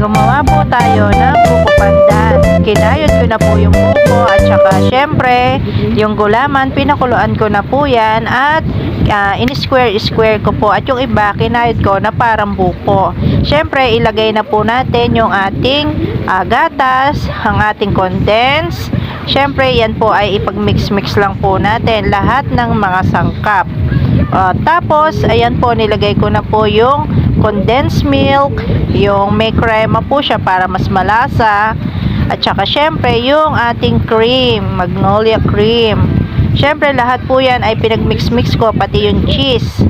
gumawa po tayo ng buko pandan. Kinayod ko na po yung buko at saka syempre, yung gulaman, pinakuluan ko na po yan at ah, in-square-square ko po at yung iba, kinayod ko na parang buko. Syempre, ilagay na po natin yung ating ah, gatas, ang ating condense. Syempre, yan po ay ipag-mix-mix lang po natin lahat ng mga sangkap. Ah, tapos, ayan po, nilagay ko na po yung condensed milk, yung may crema po siya para mas malasa. At saka, syempre, yung ating cream, magnolia cream. Syempre, lahat po yan ay pinagmix-mix ko, pati yung cheese.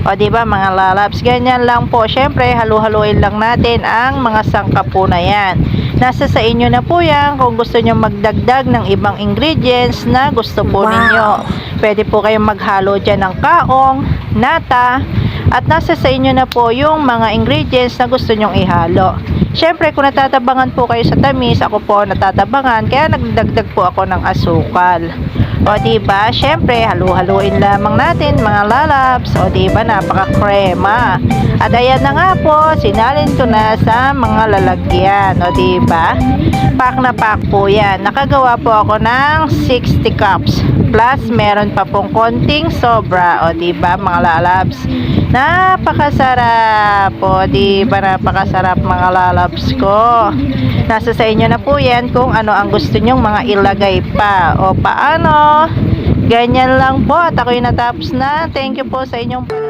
O, di ba mga lalabs, ganyan lang po. Syempre, halu-haluin lang natin ang mga sangkap po na yan. Nasa sa inyo na po yan kung gusto nyo magdagdag ng ibang ingredients na gusto po Wow. ninyo. Pwede po kayong maghalo dyan ng kaong, nata, at nasa sa inyo na po yung mga ingredients na gusto nyong ihalo. Siyempre, kung natatabangan po kayo sa tamis, ako po natatabangan, kaya nagdagdag po ako ng asukal. O diba, syempre, halu-haluin lamang natin mga lalabs. O diba, napaka-krema. At ayan na nga po, sinalin ko na sa mga lalagyan. O diba, pack na pack po yan. Nakagawa po ako ng 60 cups. Plus, meron pa pong konting sobra. O diba, mga lalabs. Napakasarap. O diba, napakasarap mga lalabs ko. Nasa sa inyo na po yan kung ano ang gusto nyong mga ilagay pa. O paano? Ganyan lang po at ako'y natapos na. Thank you po sa inyong